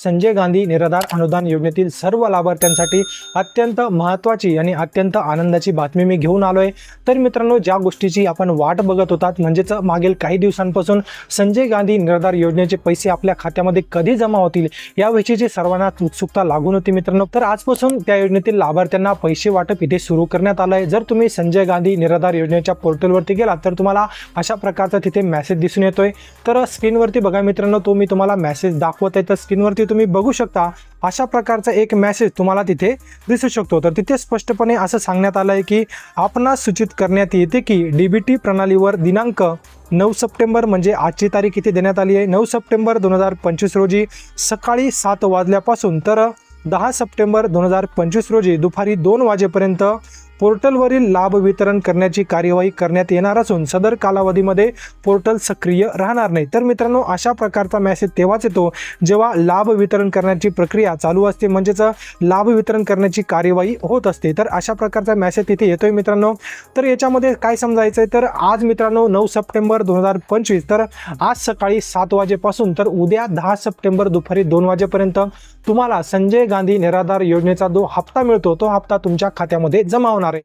संजय गांधी निराधार अनुदान योजनेतील सर्व लाभार्थ्यांसाठी अत्यंत महत्त्वाची आणि अत्यंत आनंदाची बातमी मी घेऊन आलो आहे तर मित्रांनो ज्या गोष्टीची आपण वाट बघत होतात म्हणजेच मागील काही दिवसांपासून संजय गांधी निराधार योजनेचे पैसे आपल्या खात्यामध्ये कधी जमा होतील याविषयीची सर्वांना उत्सुकता लागून होती मित्रांनो तर आजपासून त्या योजनेतील लाभार्थ्यांना पैसे वाटप इथे सुरू करण्यात आलं आहे जर तुम्ही संजय गांधी निराधार योजनेच्या पोर्टलवरती गेलात तर तुम्हाला अशा प्रकारचा तिथे मेसेज दिसून येतोय. तर स्क्रीनवरती बघा मित्रांनो तो मी तुम्हाला मेसेज दाखवत आहे. तर स्क्रीनवरती तुम्ही बघू शकता अशा प्रकारचा एक मेसेज तुम्हाला तिथे दिसू शकतो. तर तिथे स्पष्टपणे असं सांगण्यात आलं आहे की आपणास सूचित करण्यात येते की डी बी टी प्रणालीवर दिनांक नऊ सप्टेंबर म्हणजे आजची तारीख इथे देण्यात आली आहे. नऊ सप्टेंबर दोन हजार पंचवीस रोजी सकाळी सात वाजल्यापासून तर दहा सप्टेंबर दोन हजार पंचवीस रोजी दुपारी दोन वाजेपर्यंत पोर्टलवरील लाभ वितरण करण्याची कार्यवाही करण्यात येणार असून सदर कालावधीमध्ये पोर्टल सक्रिय राहणार नाही. तर मित्रांनो अशा प्रकारचा मेसेज तेव्हाच येतो जेव्हा लाभ वितरण करण्याची प्रक्रिया चालू असते म्हणजेच लाभ वितरण करण्याची कार्यवाही होत असते. तर अशा प्रकारचा मेसेज तिथे येतोय मित्रांनो. तर याच्यामध्ये काय समजायचं आहे तर आज मित्रांनो नऊ सप्टेंबर दोन हजार पंचवीस तर आज सकाळी सात वाजेपासून तर उद्या दहा सप्टेंबर दुपारी दोन वाजेपर्यंत तुम्हाला संजय गांधी निराधार योजनेचा जो हप्ता मिळतो तो हप्ता तुमच्या खात्यामध्ये जमा होणार